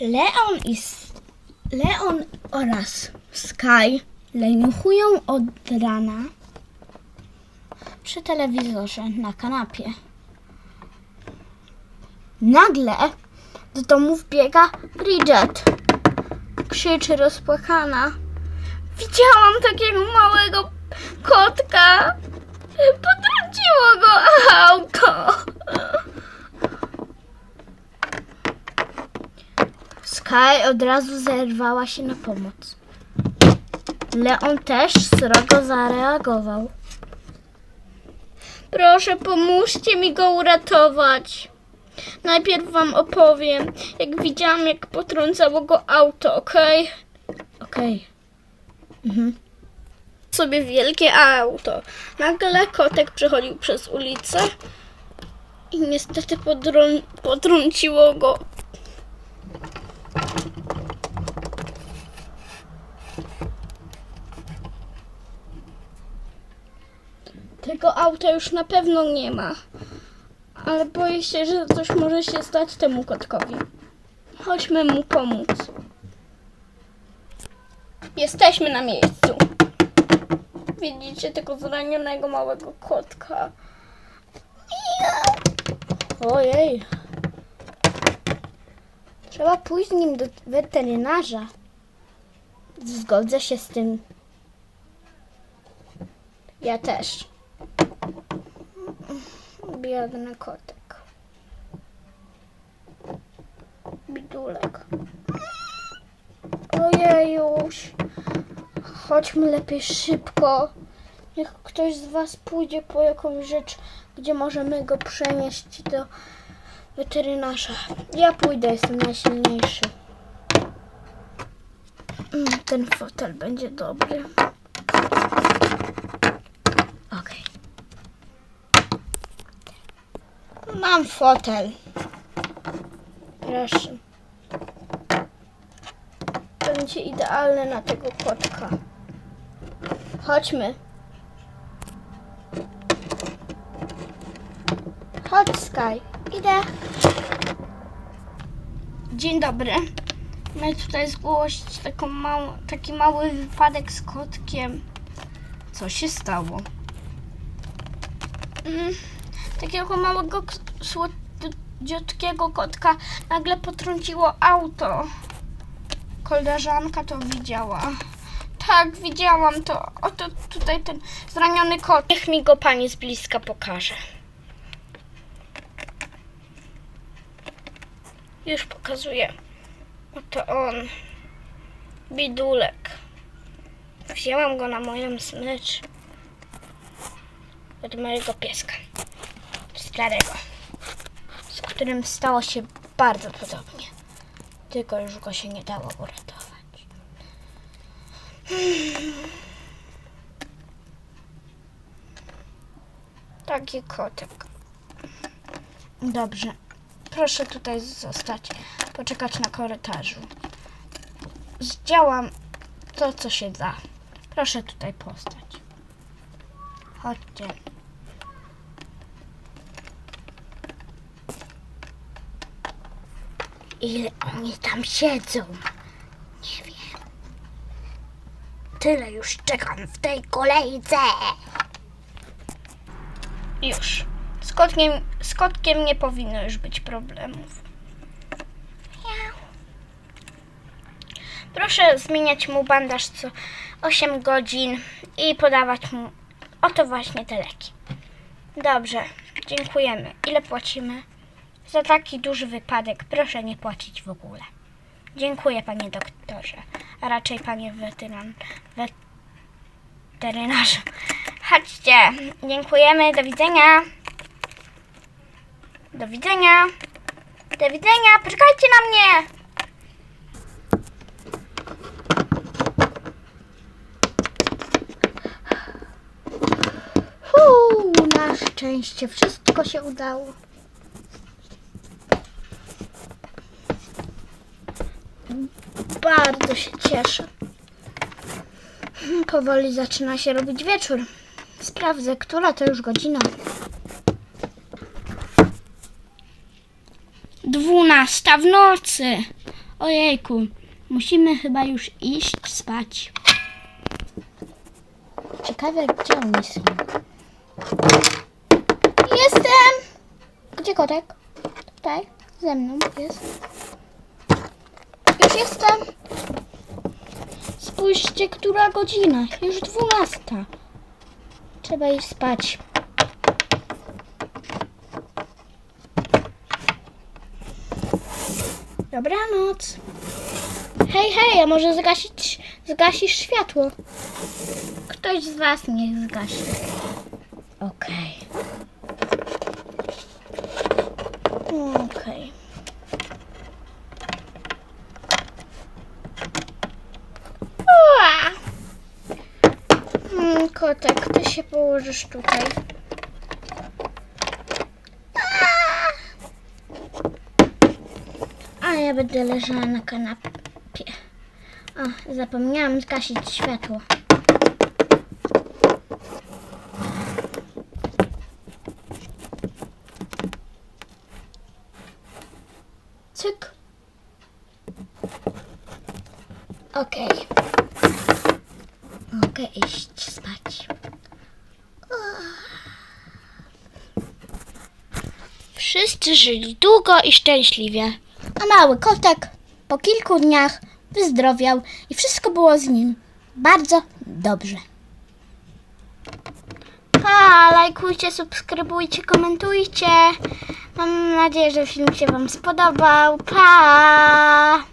Leon i Leon oraz Sky leniuchują od rana przy telewizorze na kanapie. Nagle do domu wbiega Bridget. Krzyczy rozpłakana. Widziałam takiego małego kotka. Potrąciło go auto. Sky od razu zerwała się na pomoc. Leon też srogo zareagował. Proszę, pomóżcie mi go uratować. Najpierw wam opowiem, jak widziałam, jak potrącało go auto, okej? Okej. Mhm. Sobie wielkie auto. Nagle kotek przechodził przez ulicę i niestety podrą- potrąciło go. Tego auta już na pewno nie ma. Ale boję się, że coś może się stać temu kotkowi. Chodźmy mu pomóc. Jesteśmy na miejscu. Widzicie tego zranionego małego kotka. Ojej. Trzeba pójść z nim do weterynarza. Zgodzę się z tym. Ja też. Biedny kotek. Bidulek. Ojejuś. Chodźmy lepiej szybko. Niech ktoś z was pójdzie po jakąś rzecz, gdzie możemy go przenieść do weterynarza. Ja pójdę, jestem najsilniejszy. Mm, Ten fotel będzie dobry. Okej. Mam fotel. Proszę. Będzie idealny na tego kotka. Chodźmy. Chodź, Sky. Idę. Dzień dobry. Chcę tutaj zgłosić taką małą, taki mały wypadek z kotkiem. Co się stało? Mm, takiego małego, słodziutkiego kotka nagle potrąciło auto. Koleżanka to widziała. Tak, widziałam to. Oto tutaj ten zraniony kot. Niech mi go pani z bliska pokaże. Już pokazuję. Oto on. Bidulek. Wzięłam go na moją smycz. Od mojego pieska. Starego. Z którym stało się bardzo podobnie. Tylko już go się nie dało uratować. Taki kotek. Dobrze. Proszę tutaj zostać. Poczekać na korytarzu. Zdziałam to, co się da. Proszę tutaj postać. Chodźcie. Ile oni tam siedzą? Nie wiem. Tyle już czekam w tej kolejce. Już. Z kotkiem, z kotkiem nie powinno już być problemów. Proszę zmieniać mu bandaż co 8 godzin i podawać mu oto właśnie te leki. Dobrze, dziękujemy. Ile płacimy? Za taki duży wypadek proszę nie płacić w ogóle. Dziękuję panie doktorze, a raczej panie weteran, weterynarzu. Chodźcie, dziękujemy, do widzenia. Do widzenia. Do widzenia, poczekajcie na mnie. Szczęście wszystko się udało. Bardzo się cieszę. Powoli zaczyna się robić wieczór. Sprawdzę, która to już godzina. Dwunasta w nocy. Ojejku, musimy chyba już iść spać. Ciekawe, gdzie oni są. Jestem! Gdzie kotek? Tutaj, ze mną jest. Już jestem. Spójrzcie, która godzina. Już dwunasta. Trzeba iść spać. Dobranoc. Hej, hej, a może zgasić, zgasisz światło? Ktoś z was niech zgasi. Okej. Okej. Ua! Mm, Kotek, ty się położysz tutaj. A ja będę leżała na kanapie. O, zapomniałam zgasić światło. Okej. Mogę iść spać. Wszyscy żyli długo i szczęśliwie. A mały kotek po kilku dniach wyzdrowiał i wszystko było z nim bardzo dobrze. Pa, lajkujcie, subskrybujcie, komentujcie. Mam nadzieję, że film się Wam spodobał. Pa!